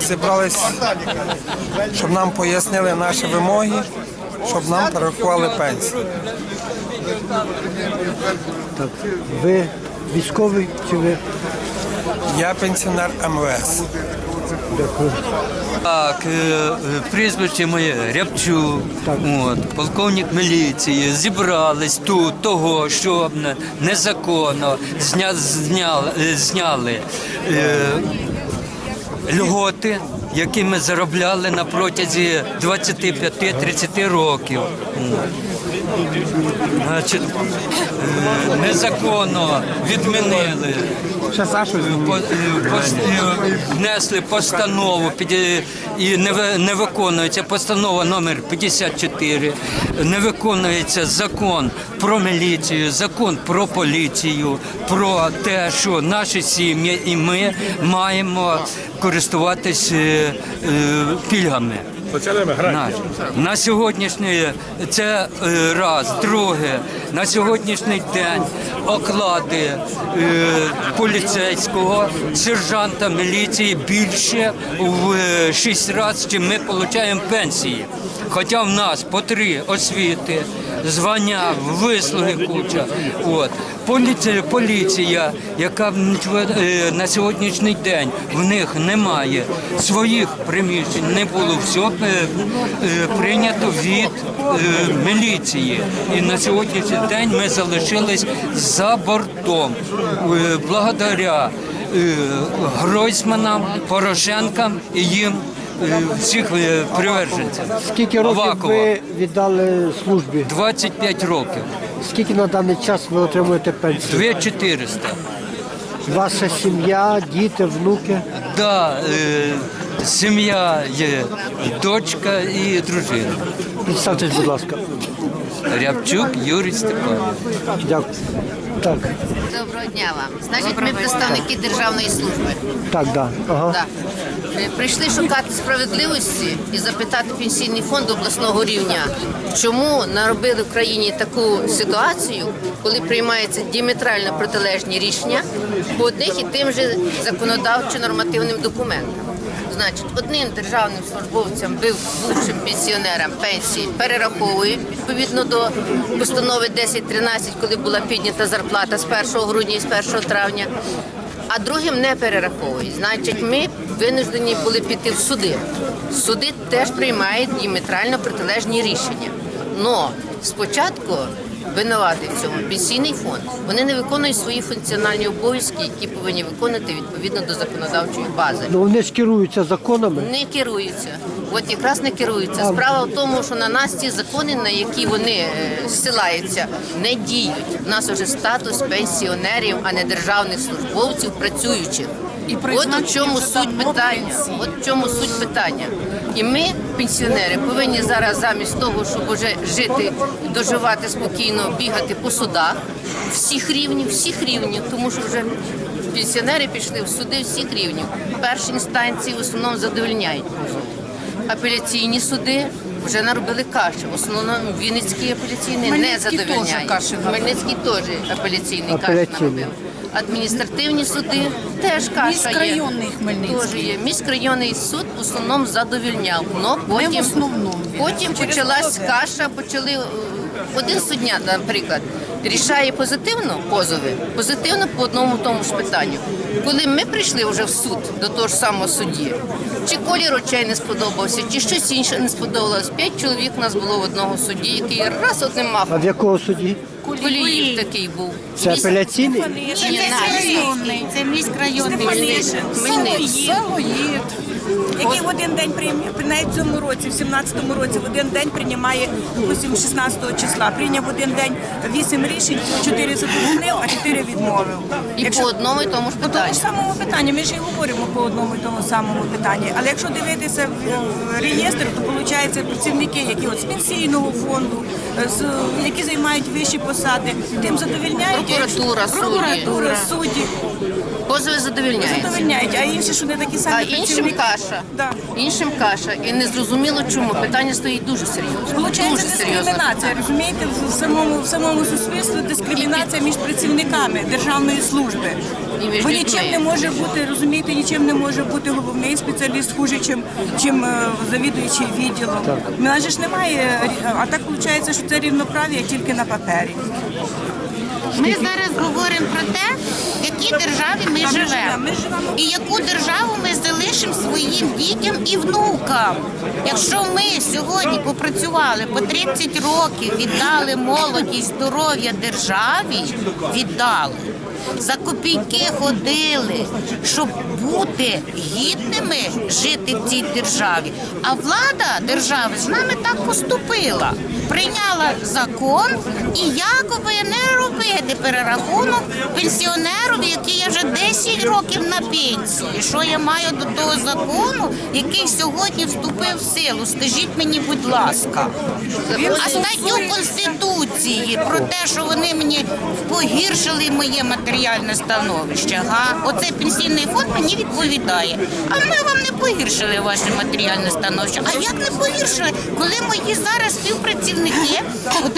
Зібрались, щоб нам пояснили наші вимоги, щоб нам перерахували пенсію. Так. Ви військовий чи ви? Я пенсіонер МВС. Дякую. Так, е, е, прізвище моє Рябчук, от, полковник міліції, зібрались тут того, що незаконно зня, зняли, е, зняли е, льготи, які ми заробляли на протязі 25-30 років. Значить, е, незаконно відмінили е, е, внесли постанову і не, ви- не виконується постанова номер 54, не виконується закон про міліцію, закон про поліцію, про те, що наші сім'ї і ми маємо користуватись пільгами. На, на сьогоднішній це е, раз, друге, на сьогоднішній день оклади е, поліцейського, сержанта міліції більше в шість разів, чим ми отримуємо пенсії. Хоча в нас по три освіти, звання, вислуги куча. От. Поліція, поліція, яка е, на сьогоднішній день в них немає своїх приміщень, не було все е, е, прийнято від міліції. І на сьогоднішній день ми залишились за бортом. Благодаря Гройсманам, Порошенкам і їм всіх е, приверженців. Скільки років Авакова. ви віддали службі? 25 років. Скільки на даний час ви отримуєте пенсію? 2400. Ваша сім'я, діти, внуки? Да, е, сім'я є, дочка і дружина. Представтесь, будь ласка. Рябчук Юрій Степанович. Дякую. Так, Доброго дня вам. Значить, ми представники державної служби. так, да. Ага. Да. Е, Прийшли шукати справедливості і запитати пенсійний фонд обласного рівня, чому наробили в країні таку ситуацію, коли приймаються діаметрально протилежні рішення по одних і тим же законодавчо-нормативним документам. Значить, одним державним службовцям, бувшим пенсіонерам пенсії перераховують відповідно до постанови 1013, коли була піднята зарплата з 1 грудня і з 1 травня. А другим не перераховують. Значить, ми винуждені були піти в суди. Суди теж приймають діаметрально протилежні рішення. Но спочатку винуватий в цьому пенсійний фонд. Вони не виконують свої функціональні обов'язки, які повинні виконати відповідно до законодавчої бази. Ну вони ж керуються законами. Не керуються. От якраз не керуються. Справа в тому, що на нас ці закони, на які вони е, зсилаються, не діють. У нас вже статус пенсіонерів, а не державних службовців, працюючих. І От в чому суть питання. От в чому суть питання. І ми, пенсіонери, повинні зараз замість того, щоб уже жити, доживати спокійно, бігати по судах всіх рівнів, всіх рівнів, тому що вже пенсіонери пішли в суди всіх рівнів. Перші інстанції в основному задовольняють. Апеляційні суди вже наробили каші. В основному Вінницький апеляційний не Хмельницький задовольняє. теж каші. Хмельницький теж апеляційний каші Апеляційний. наробив. Адміністративні суди теж каша Міськрайонний є. Хмельницький. Теж є. Міськрайонний суд в основному задовільняв. Но потім, в основному. потім почалась каша, почали е, один суддя, наприклад, рішає позитивно позови, позитивно по одному тому ж питанню. Коли ми прийшли вже в суд до того ж самого судді, чи колір очей не сподобався, чи щось інше не сподобалось. П'ять чоловік у нас було в одного судді, який раз одним А в якого суді? Коліїв такий був. Це апеляційний? Ні, наш. районний, це міськрайонний Хмельницький. Хмельницький. Який в один день приймає, навіть в цьому році, в 17-му році, в один день приймає, допустим, 16 числа. Прийняв в один день 8 рішень, 4 задовольнив, а 4 відмовив. І по одному і тому ж По тому питанню. ж самому питанню, ми ж і говоримо по одному і тому самому питанні. Але якщо дивитися в реєстр, то виходить працівники, які от з пенсійного фонду, з, які займають вищі посади, тим задовільняють. Прокуратура, судді. прокуратура, судді Позови задовільняються. задовільняють, а інші, що не такі самі А іншим каша. Да. Іншим каша. І не зрозуміло чому. Питання стоїть дуже серйозно. Получається Дуже серйозно. дискримінація, розумієте, в самому в самому суспільстві дискримінація між працівниками державної служби. І між Бо людьми. нічим не може бути, розумієте, нічим не може бути головний спеціаліст хуже, чим, чим е, завідуючий відділом. У нас же ж немає, а так виходить, що це рівноправ'я тільки на папері. Ми зараз говоримо про те, в якій державі ми живемо, живемо. ми живемо. І яку державу ми залишимо своїм дітям і внукам. Якщо ми сьогодні попрацювали по 30 років, віддали молодість, здоров'я державі, віддали. За копійки ходили, щоб бути гідними жити в цій державі. А влада держави з нами так поступила. Прийняла закон і якоби не робити перерахунок пенсіонерові, який є вже 10 років на пенсії. Що я маю до того закону, який сьогодні вступив в силу? Скажіть мені, будь ласка. А статтю Конституції про те, що вони мені погіршили моє матеріальне становище. Га? Оцей пенсійний фонд мені відповідає. А ми вам не погіршили ваше матеріальне становище. А як не погіршили, коли мої зараз співпрацівники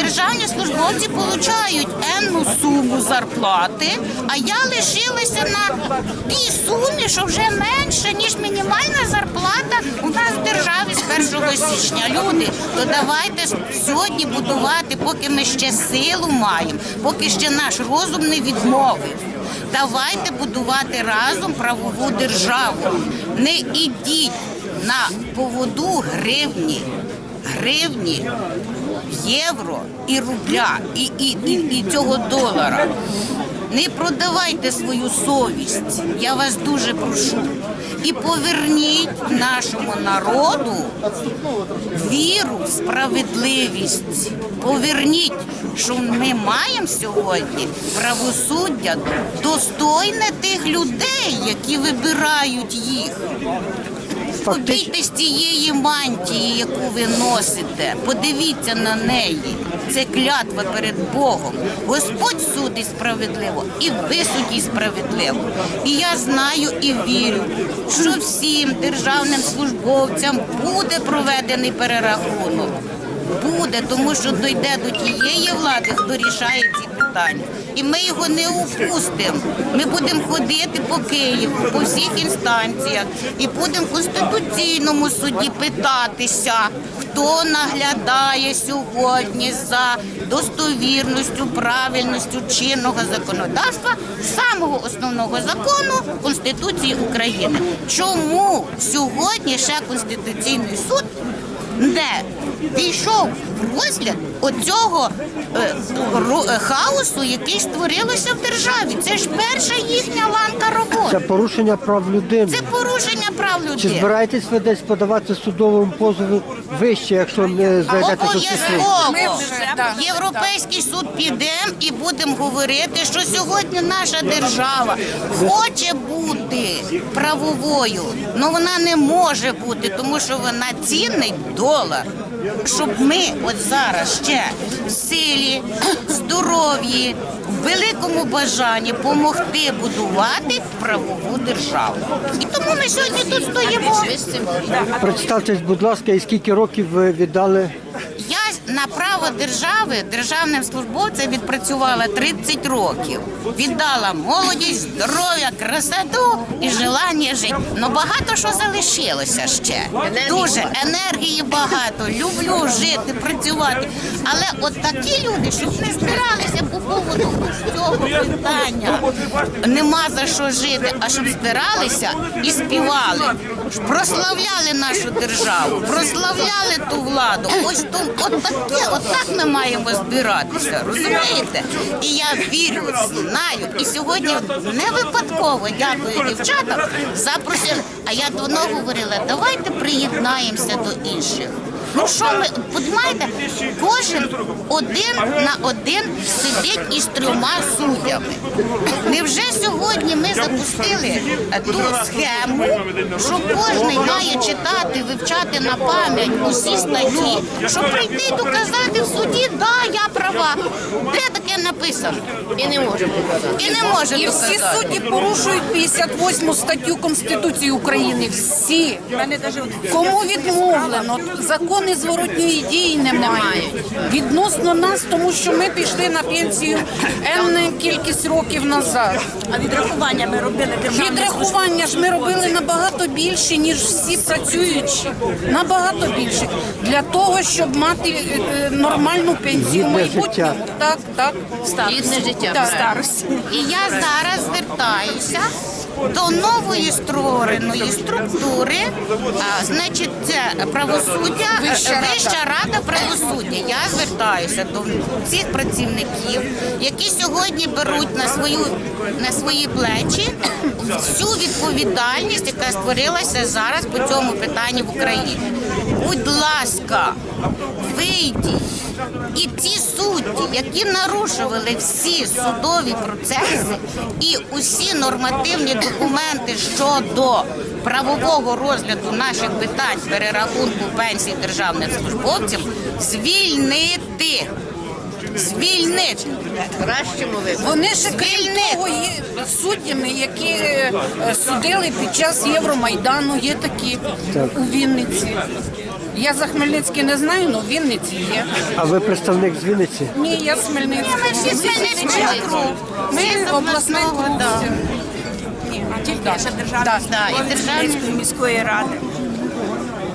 державні службовці получають енну суму зарплати, а я лишилася на тій сумі, що вже менше, ніж мінімальна зарплата у нас в державі з 1 січня. Люди, то давайте сьогодні будувати, поки ми ще силу маємо, поки ще наш розум не відмовив. Давайте будувати разом правову державу. Не ідіть на поводу гривні, гривні, євро і рубля, і, і, і, і цього долара. Не продавайте свою совість. Я вас дуже прошу. І поверніть нашому народу віру справедливість. Поверніть, що ми маємо сьогодні правосуддя достойне тих людей, які вибирають їх. Побійтесь цієї мантії, яку ви носите. Подивіться на неї. Це клятва перед Богом. Господь судить справедливо, і ви судіть справедливо. І я знаю і вірю, що всім державним службовцям буде проведений перерахунок. Буде, тому що дойде до тієї влади, хто рішає ці питання. І ми його не упустимо. Ми будемо ходити по Києву, по всіх інстанціях, і будемо в Конституційному суді питатися, хто наглядає сьогодні за достовірністю, правильністю чинного законодавства, самого основного закону Конституції України. Чому сьогодні ще Конституційний суд не війшов в розгляд оцього е, е, хаосу, який створилося в державі. Це ж перша їхня ланка Це порушення прав людини. Це порушення прав Чи людей. збираєтесь ви десь подавати судовому позову вище, якщо не знайдете застосунку? Обов'язково в Європейський суд підемо і будемо говорити, що сьогодні наша держава хоче бути правовою, але вона не може бути, тому що вона цінний долар. Щоб ми от зараз ще в силі, здоров'ї, в великому бажанні допомогти будувати правову державу. І тому ми сьогодні тут стоїмо. Представтесь, будь ласка, і скільки років ви віддали? На право держави державним службовцем відпрацювала 30 років. Віддала молодість, здоров'я, красоту і желання жити. Ну багато що залишилося ще. Дуже енергії багато. Люблю жити, працювати. Але от такі люди, щоб не збиралися по поводу цього питання, нема за що жити, а щоб збиралися і співали, прославляли нашу державу, прославляли ту владу. Ось то от отак ми маємо збиратися, розумієте? І я вірю, знаю. І сьогодні не випадково дякую дівчатам запросили. А я давно говорила, давайте приєднаємося до інших. Ну що ми, подумайте, кожен один на один сидить із трьома суддями. Невже сьогодні ми запустили ту схему, що кожен має читати, вивчати на пам'ять усі статті, щоб прийти і доказати в суді, да, я права. Де таке де написано. І не може показати. І не може І всі доказати. судді порушують 58 статтю Конституції України. Всі. Кому відмовлено? Закони зворотньої дії немає. Відносно нас, тому що ми пішли на пенсію енну кількість років назад. А відрахування ми робили державні Відрахування ж ми робили набагато більше, ніж всі працюючі. Набагато більше. Для того, щоб мати е, е, нормальну пенсію в майбутньому. Так, так. Гідне життя. Так. правильно. І я зараз звертаюся до нової створеної структури, а, значить, це правосуддя, Вища рада. Вища рада правосуддя. Я звертаюся до всіх працівників, які сьогодні беруть на свою на свої плечі всю відповідальність, яка створилася зараз по цьому питанню в Україні. Будь ласка, вийдіть. І ті судді, які нарушували всі судові процеси і усі нормативні документи щодо правового розгляду наших питань перерахунку пенсій державним службовцям, звільнити. Звільнити. В кращому. Вони ще крім того є суддями, які е, судили під час Євромайдану. Є такі у Вінниці. Я за Хмельницький не знаю, але в Вінниці є. А ви представник з Вінниці? Ні, я з Хмельницького. Ми всі з Хмельницького. Ми обласний обласного, да. Ні, а тільки Наша державна Так. Да, і служба міської ради.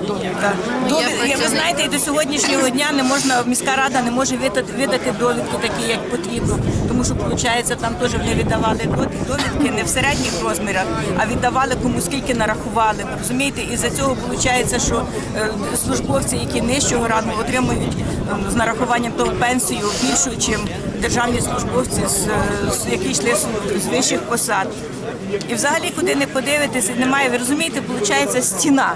Так. До- Я ви знаєте, і до сьогоднішнього дня не можна міська рада не може видати, довідки такі, як потрібно. Тому що виходить, там теж вони віддавали довідки не в середніх розмірах, а віддавали кому скільки нарахували. Розумієте, і за цього виходить, що е, службовці, які нижчого раду отримують е, з нарахуванням того пенсію більшу, ніж державні службовці, з, які йшли з вищих посад. І взагалі, куди не подивитися, немає. Ви розумієте, виходить стіна.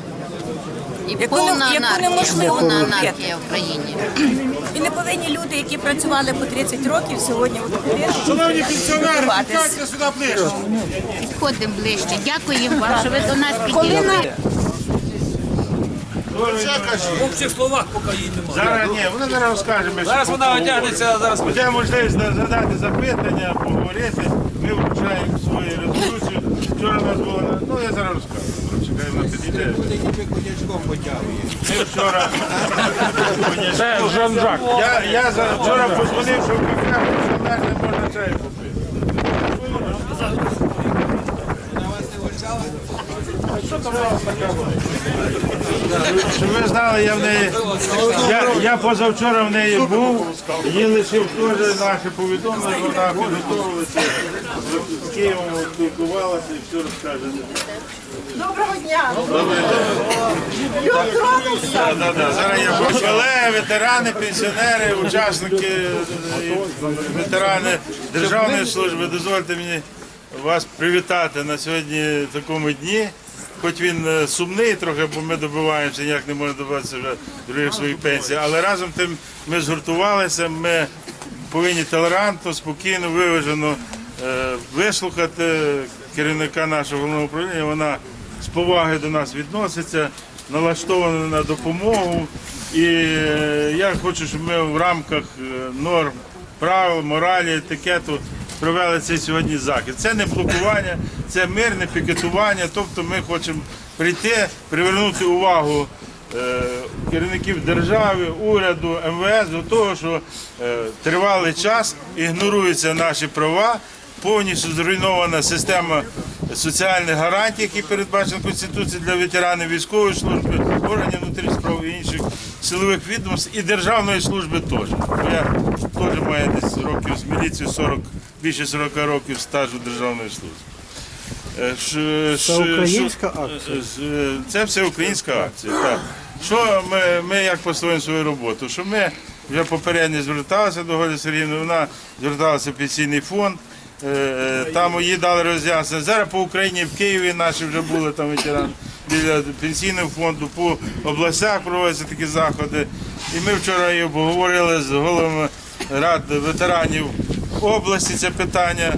І Яку повна яку анархія, неможливо повна анархія в країні. І не повинні люди, які працювали по 30 років, сьогодні ходити. Шановні пенсіонери, підходьте сюди ближче. Підходимо ближче. Дякуємо вам, що ви до нас підійшли. В общих словах поки її немає. Зараз ні, вона зараз розкаже. Ми Зараз вона поговоримо. одягнеться, зараз Буде можливість задати запитання, поговорити. Ми вручаємо свою резолюцію. Вчора у нас було, ну я зараз розкажу. Підійде. Ми вчора... Це Жан-Жак. Я, я за, вчора подзвонив, що в кафе пенсіонер не можна чаю Щоб ви знали, я в неї. Я, я позавчора в неї був, її лишив теж наше повідомлення, вона підготовилася з Києвом спілкувалася і все розкаже. Доброго дня! Да, да, да. Зараз я буду. колеги, ветерани, пенсіонери, учасники, е, ветерани Державної служби, дозвольте мені вас привітати на сьогодні такому дні. Хоч він е, сумний трохи, бо ми добиваємося, ніяк не можемо добитися вже других своїх пенсій, але разом тим ми згуртувалися, ми повинні толерантно, спокійно, виважено е, вислухати керівника нашого головного управління. Вона з поваги до нас відноситься, налаштована на допомогу. І е, я хочу, щоб ми в рамках норм, правил, моралі, етикету провели цей сьогодні захід. Це не блокування, це мирне пікетування. Тобто ми хочемо прийти, привернути увагу е, керівників держави, уряду, МВС до того, що е, тривалий час ігноруються наші права, повністю зруйнована система соціальних гарантій, які передбачені Конституцією для ветеранів військової служби, органів внутрішніх справ і інших силових відомств і державної служби теж. Я теж маю десь років з міліцією 40, більше 40 років стажу державної служби. Е, Це українська акція? Це все українська акція. Так. Що ми, ми як послуємо свою роботу? Що ми вже попередньо зверталися до Голі Сергіївни, вона зверталася в пенсійний фонд. е, е, Там їй дали роз'яснення. Зараз по Україні в Києві наші вже були там ветерани біля пенсійного фонду, по областях проводяться такі заходи. І ми вчора і обговорили з головами рад ветеранів області це питання.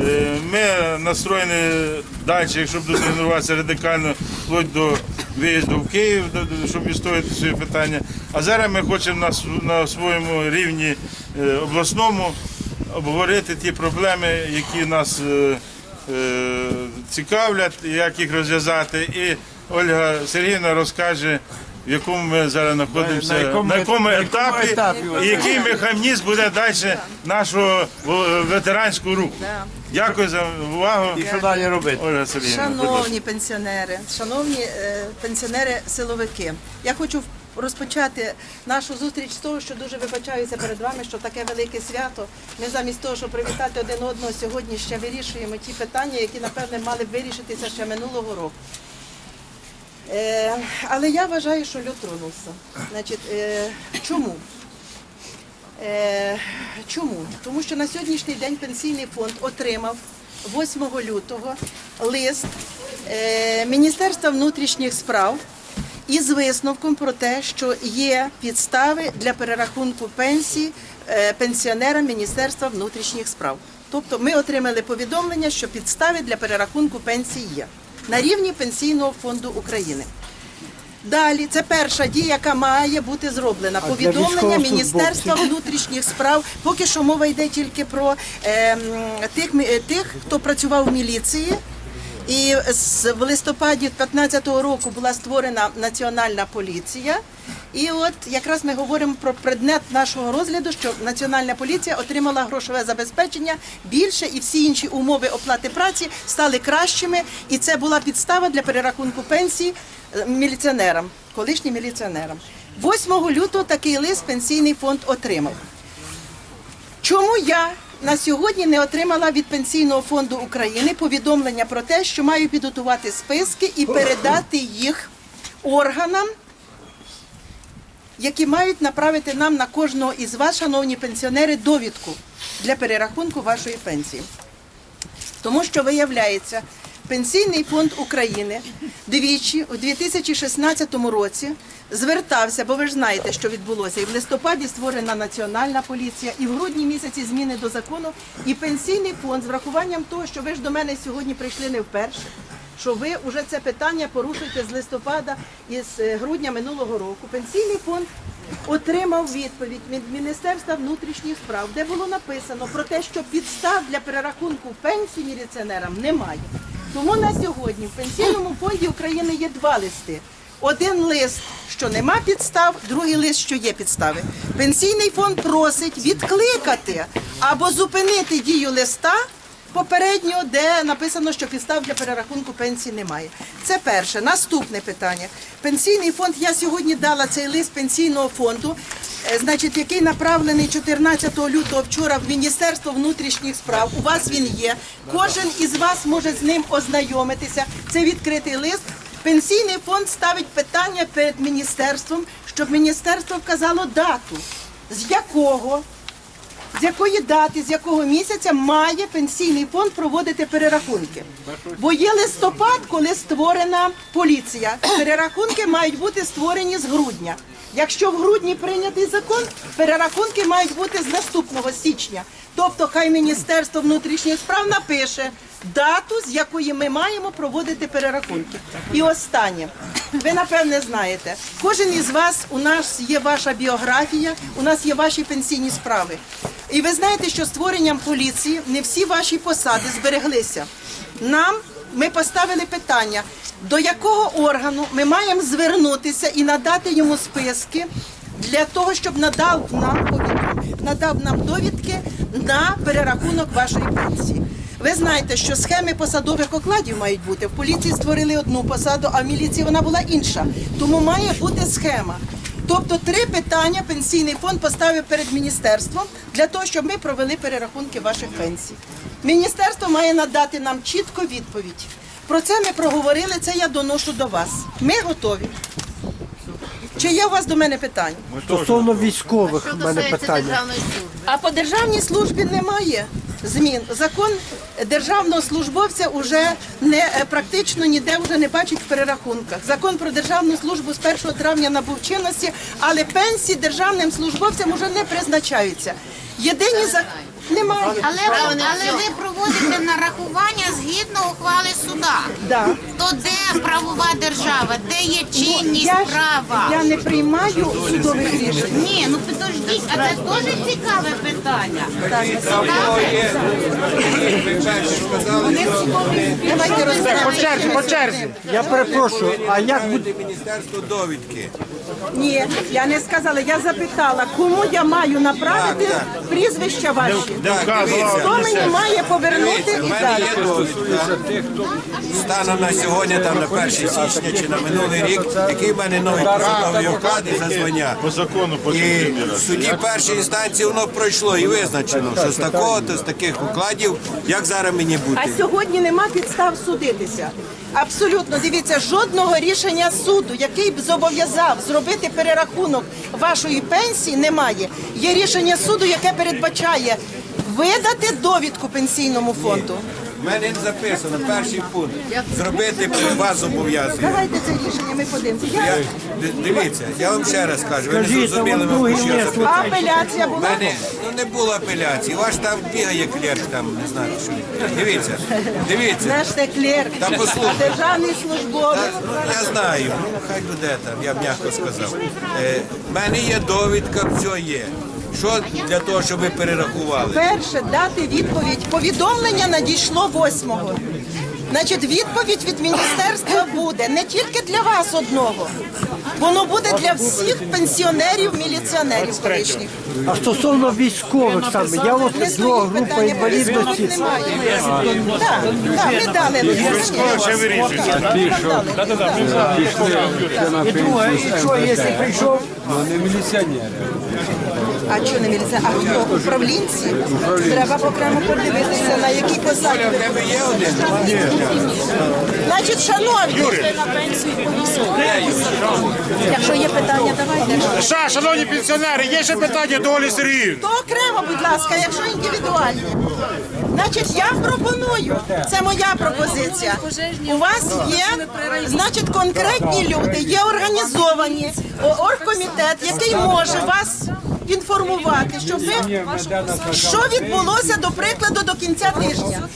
Е, Ми настроєні далі, якщо б ігноруватися радикально, вплоть до виїзду в Київ, щоб відстояти свої питання. А зараз ми хочемо на, своєму рівні е, обласному обговорити ті проблеми, які нас е, цікавлять, як їх розв'язати. І Ольга Сергійовна розкаже, в якому ми зараз знаходимося, на якому, етапі, і який механізм буде далі нашого е, ветеранського руху. Дякую за увагу. І що далі робити? Ольга Сергійовна, будь ласка. Шановні пенсіонери, шановні е, пенсіонери-силовики, я хочу розпочати нашу зустріч з того, що дуже вибачаюся перед вами, що таке велике свято. Ми замість того, щоб привітати один одного, сьогодні ще вирішуємо ті питання, які, напевне, мали б вирішитися ще минулого року. Е, але я вважаю, що льот тронувся. Значить, е, чому? Е, чому? Тому що на сьогоднішній день пенсійний фонд отримав 8 лютого лист Міністерства внутрішніх справ із висновком про те, що є підстави для перерахунку пенсій е, пенсіонерам Міністерства внутрішніх справ. Тобто ми отримали повідомлення, що підстави для перерахунку пенсій є на рівні Пенсійного фонду України. Далі, це перша дія, яка має бути зроблена. Повідомлення? Міністерства внутрішніх справ. Поки що мова йде тільки про е, тих, тих, хто працював в міліції. І в листопаді 2015 року була створена національна поліція. І от якраз ми говоримо про предмет нашого розгляду, що національна поліція отримала грошове забезпечення більше, і всі інші умови оплати праці стали кращими. І це була підстава для перерахунку пенсій е, міліціонерам, колишнім міліціонерам. 8 лютого такий лист пенсійний фонд отримав. Чому я на сьогодні не отримала від Пенсійного фонду України повідомлення про те, що маю підготувати списки і передати їх органам, які мають направити нам на кожного із вас, шановні пенсіонери, довідку для перерахунку вашої пенсії? Тому що виявляється, Пенсійний фонд України двічі у 2016 році звертався, бо ви ж знаєте, що відбулося. І в листопаді створена національна поліція, і в грудні місяці зміни до закону. І пенсійний фонд з врахуванням того, що ви ж до мене сьогодні прийшли не вперше. Що ви вже це питання порушуєте з листопада і з е, грудня минулого року. Пенсійний фонд отримав відповідь від Міністерства внутрішніх справ, де було написано про те, що підстав для перерахунку пенсій міліціонерам немає. Тому на сьогодні в пенсійному фонді України є два листи. Один лист, що нема підстав, другий лист, що є підстави. Пенсійний фонд просить відкликати або зупинити дію листа попередньо, де написано, що підстав для перерахунку пенсії немає. Це перше. Наступне питання. Пенсійний фонд. Я сьогодні дала цей лист пенсійного фонду, е, значить, який направлений 14 лютого вчора в Міністерство внутрішніх справ. У вас він є. Кожен із вас може з ним ознайомитися. Це відкритий лист. Пенсійний фонд ставить питання перед міністерством, щоб міністерство вказало дату, з якого з якої дати, з якого місяця має пенсійний фонд проводити перерахунки. Бо є листопад, коли створена поліція. Перерахунки мають бути створені з грудня. Якщо в грудні прийнятий закон, перерахунки мають бути з наступного січня. Тобто, хай Міністерство внутрішніх справ напише дату, з якої ми маємо проводити перерахунки. І останнє. Ви напевне знаєте, кожен із вас у нас є ваша біографія, у нас є ваші пенсійні справи. І ви знаєте, що створенням поліції не всі ваші посади збереглися. Нам ми поставили питання, до якого органу ми маємо звернутися і надати йому списки для того, щоб надав нам надав нам довідки на перерахунок вашої пенсії. Ви знаєте, що схеми посадових окладів мають бути. В поліції створили одну посаду, а в міліції вона була інша. Тому має бути схема. Тобто три питання пенсійний фонд поставив перед міністерством для того, щоб ми провели перерахунки ваших пенсій. Міністерство має надати нам чітко відповідь. Про це ми проговорили, це я доношу до вас. Ми готові. Чи є у вас до мене питання? Стосовно військових в мене питання. державної служби? А по державній службі немає змін. Закон державного службовця вже не е, практично ніде вже не бачить в перерахунках. Закон про державну службу з 1 травня набув чинності, але пенсії державним службовцям вже не призначаються. Єдині за Немає. Але, ви- але ви проводите нарахування згідно ухвали суда. Да. То де правова держава, де є чинність Ну, Я, ж- права? я не приймаю судових рішень. Ні, ну підождіть, а це теж цікаве питання. Давайте розберемося. По черзі, по черзі. Я перепрошую, а як буде? Міністерство довідки. Ні, я не сказала. Я запитала, кому я маю направити прізвища ваші. Хто мені має повернути і далі? Станом на сьогодні, там на 1 січня чи на минулий рік, який в мене новий посадовий оклад і за звання. по закону по І в суді першої інстанції воно пройшло і визначено, що з такого то з таких укладів, як зараз мені бути. А сьогодні нема підстав судитися. Абсолютно, дивіться, жодного рішення суду, який б зобов'язав зробити перерахунок вашої пенсії, немає. Є рішення суду, яке передбачає видати довідку пенсійному фонду. В мене записано перший пункт. Зробити вас зобов'язує. Давайте це рішення, ми подивимося. Я... Дивіться, я вам ще раз кажу, ви не зрозуміли, мабуть, що я запитав. Апеляція У була? мене ну не було апеляції. Ваш там бігає клерк, там не знаю що. Дивіться, дивіться. Наш те клерк, Та послухай. державний службовець. Та, Я знаю, ну хай буде там, я б м'яко сказав. Е, в мене є довідка, все є. Що для того, щоб ви перерахували? Перше дати відповідь. Повідомлення надійшло 8-го. Значить, відповідь від міністерства буде не тільки для вас одного, воно буде для всіх пенсіонерів, міліціонерів колишніх. А стосовно військових саме, я от друга група інвалідності. немає. Так, так, ми дали. Вирішується. І друге, і що, якщо прийшов, А що не міліція? А хто? Управлінці? Треба окремо подивитися, на якій посаді. Значить, шановні, якщо є питання, давайте. Ша, шановні пенсіонери, є ще питання до Олі Сергіївни. То окремо, будь ласка, якщо індивідуальні. Значить, я пропоную, це моя пропозиція. У вас є, значить, конкретні люди, є організовані оргкомітет, який може вас інформувати, щоб ви що відбулося до прикладу до кінця тижня.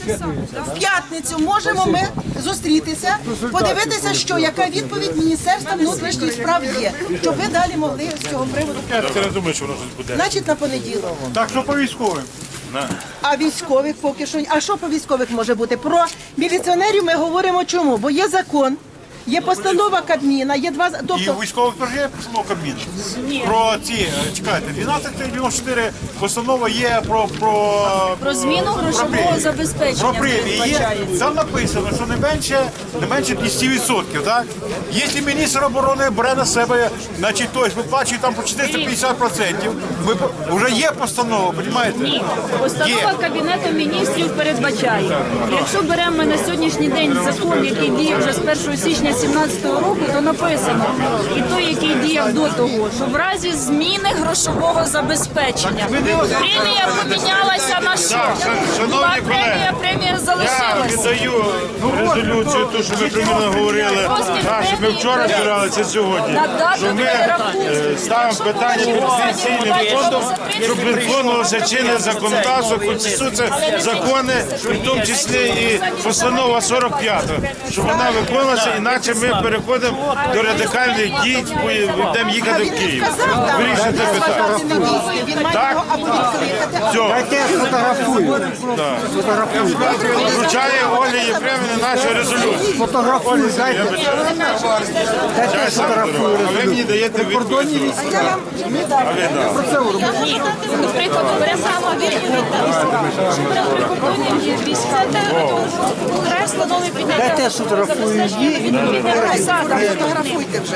В п'ятницю можемо ми зустрітися, подивитися, що яка відповідь Міністерства внутрішніх справ є, щоб ви далі могли з цього приводу. Я не думаю, що воно щось буде. Значить, на понеділок. Так, що по військовим? А військових поки що. А що по військових може бути? Про міліціонерів ми говоримо чому? Бо є закон, є постанова Кабміна, є два. І Тобто у військових теж є постанова Кабміну? Про ці, е, чекайте, 1294 постанова є про... Про, Про зміну грошового премії. забезпечення Про премії. Є, передбачається. там написано, що не менше, не менше 200%, так? Якщо міністр оборони бере на себе, значить, тобто виплачує там по 450%, ви, вже є постанова, розумієте? Ні, постанова Кабінету міністрів передбачає. Якщо беремо на сьогоднішній день закон, який діє вже з 1 січня 2017 року, то написано і той, який діяв до того, що в разі зміни грошового забезпечення премія помінялася на що? Шановні Була премія, премія Я залишилася. віддаю резолюцію, ту, що ми примірно говорили, так, що ми вчора збирали, це сьогодні. Що ми е, ставимо питання під пенсійним фондом, щоб виконувалося чинне законодавство, конституція, закони, в тому числі і постанова 45, щоб вона виконувалася, іначе ми переходимо до радикальних дій, будемо їхати в Київ. Вирішити питання. Так. Все. Дайте я сфотографую. Вручає Олі Єфремівні нашу резолюцію. Фотографую, дайте. Дайте я сфотографую. А ви мені даєте відповідь. А я вам не дам. Ні, до прикладу, беремо відповідь, прикордонні є війська, кресло нові підняття. Дайте я сфотографую її. Фотографуйте вже.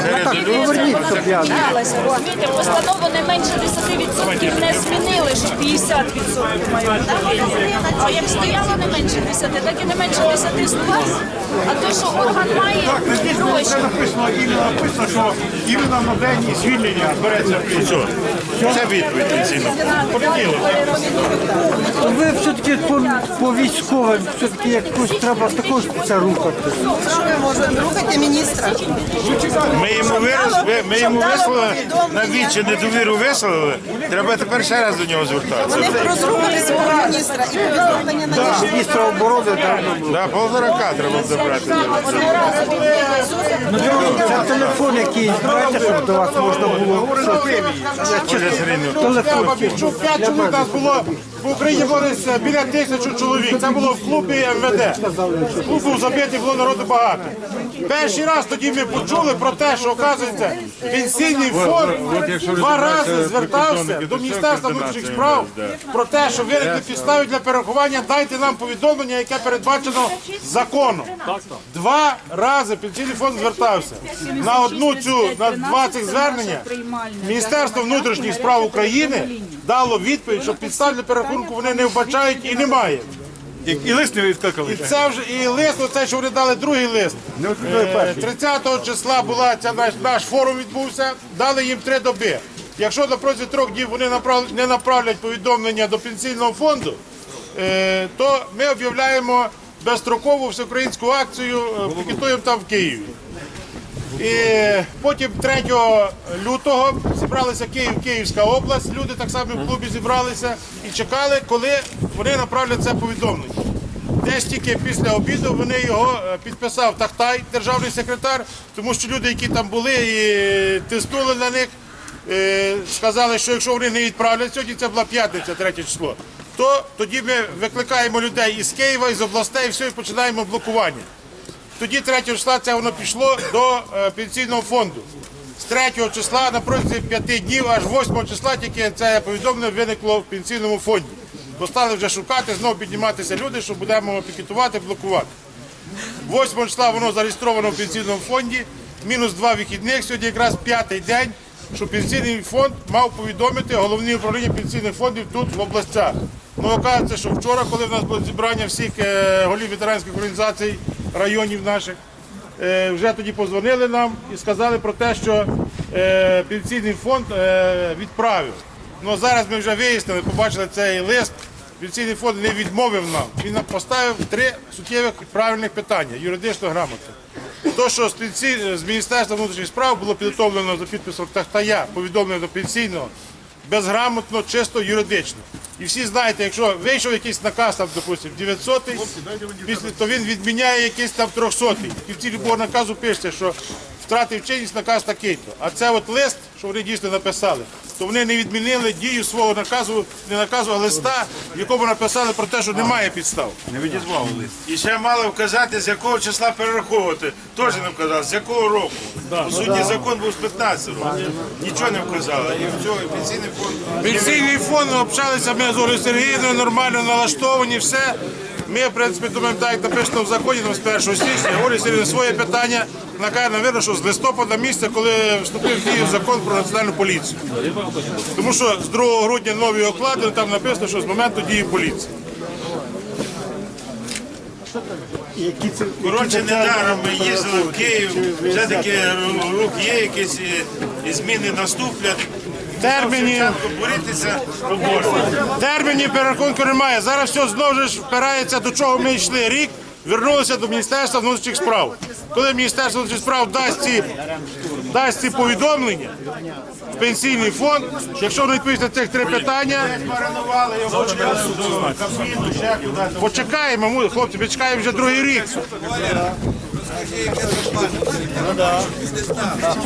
Розумієте, постанову не менше 10% не змінили, що 50% має бути. А як стояло не менше 10, так і не менше 10 слова. А то, що орган має гроші, Це написано, іменно написано, що іменно на день звільнення береться. Це відповідь. Понеділок. Ви все-таки по, по військовим, все-таки якусь треба також це слухати. Що ви можете? Рухайте міністра. Ми йому вирос, ми йому висловили на вічі недовіру висловили. Треба тепер ще раз до нього звертатися. Вони розрухали свого міністра і повідомлення на нього. Міністра оборони треба було. Да, полторака треба забрати. Це телефон якийсь, знаєте, щоб до вас можна було. Телефон. П'ять чоловік нас було в Україні було біля тисячі чоловік. Це було в клубі МВД. Клуб був забитий, було народу багато. Перший раз тоді ми почули про те, що оказується пенсійний фонд два рази звертався до Міністерства внутрішніх справ про те, що виникли підстави для перерахування. Дайте нам повідомлення, яке передбачено законом. Два рази пенсійний фонд звертався на одну цю на два цих звернення. Міністерство внутрішніх справ України дало відповідь, що підстав для перерахунку вони не вбачають і немає. І, і лист не відкликали. І це вже і лист, оце, що вони дали другий лист. Е, 30-го числа була ця наш, наш форум відбувся, дали їм три доби. Якщо на протязі трьох днів вони направ- не направлять повідомлення до пенсійного фонду, е, то ми об'являємо безстрокову всеукраїнську акцію, е, пікетуємо там в Києві. І потім 3 лютого зібралися Київ, Київська область. Люди так само в клубі зібралися і чекали, коли вони направлять це повідомлення. Десь тільки після обіду вони його е, підписав Тахтай, державний секретар, тому що люди, які там були і тиснули на них, е, сказали, що якщо вони не відправлять сьогодні, це була п'ятниця, 3 число, то тоді ми викликаємо людей із Києва, із областей, все, і починаємо блокування. Тоді 3 числа це воно пішло до е, пенсійного фонду. З 3 числа на протязі 5 днів, аж 8 числа тільки це повідомлення виникло в пенсійному фонді. Бо стали вже шукати, знову підніматися люди, що будемо пікетувати, блокувати. 8 числа воно зареєстровано в пенсійному фонді, мінус 2 вихідних, сьогодні якраз п'ятий день, що пенсійний фонд мав повідомити головне управління пенсійних фондів тут в областях. Ну, оказується, що вчора, коли в нас було зібрання всіх е, голів ветеранських організацій районів наших, е, вже тоді позвонили нам і сказали про те, що е, пенсійний фонд відправив. Ну зараз ми вже вияснили, побачили цей лист. Пенсійний фонд не відмовив нам. Він нам поставив три суттєвих правильних питання, юридично грамотно. То, що з, Міністерства внутрішніх справ було підготовлено за підписом Тахтая, повідомлено до пенсійного, безграмотно, чисто юридично. І всі знаєте, якщо вийшов якийсь наказ, там, допустимо, 900 після, то він відміняє якийсь там 300 І в кінці любого наказу пишеться, що втратив чинність наказ такий-то. А це от лист, що вони дійсно написали, то вони не відмінили дію свого наказу, не наказу, а листа, в якому написали про те, що немає підстав. Не відізвав лист. І ще мало вказати, з якого числа перераховувати. Теж не вказали, з якого року. По суті, закон був з 15 років. Нічого не вказали. І в цього пенсійний фонд. Пенсійний фонд общалися ми з Олею Сергіївною, нормально налаштовані, все. Ми, в принципі, думаємо, так як написано в законі там, з 1 січня, Оля Сергіївна своє питання накаже, навірно, що з листопада місяця, коли вступив в дію закон про національну поліцію. Тому що з 2 грудня нові оклади, там написано, що з моменту дії поліції. Коротше, недаром ми їздили в Київ, все-таки рух є якісь зміни наступлять. Спочатку. Термінів перерахунку немає. Зараз все знову ж впирається, до чого ми йшли рік. Вернулися до Міністерства внутрішніх справ. Коли Міністерство внутрішніх справ дасть ці, дасть ці повідомлення в пенсійний фонд, якщо вони відповість на цих три питання, почекаємо, хлопці, ми чекаємо вже другий рік.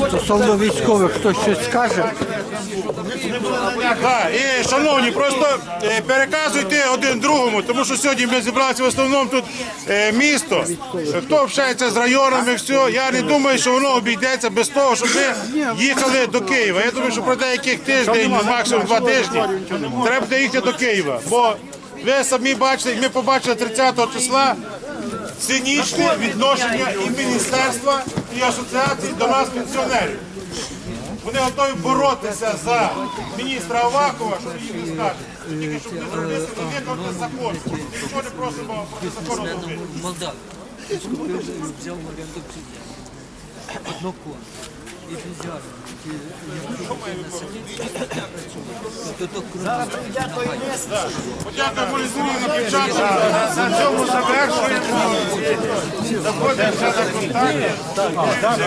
Стосовно військових, хтось щось скаже? Так, і шановні, просто е, переказуйте один другому, тому що сьогодні ми зібралися в основному тут е, місто. Хто общається з районами, все. Я не думаю, що воно обійдеться без того, щоб ми їхали до Києва. Я думаю, що про деяких тиждень, ну, максимум два тижні, треба буде їхати до Києва. Бо ви самі бачите, ми побачили 30 числа цинічне відношення і міністерства, і асоціації до нас, пенсіонерів. Вони готові боротися за міністра Авакова, щоб їм не скаже. Тільки щоб не зробити виконати закон. Нічого не просимо проти закону робити. однокон. Одну піджарено. Подяка Полізміна дівчата. На, цьому завершуємо. Заходимо ще на контакти. Далі.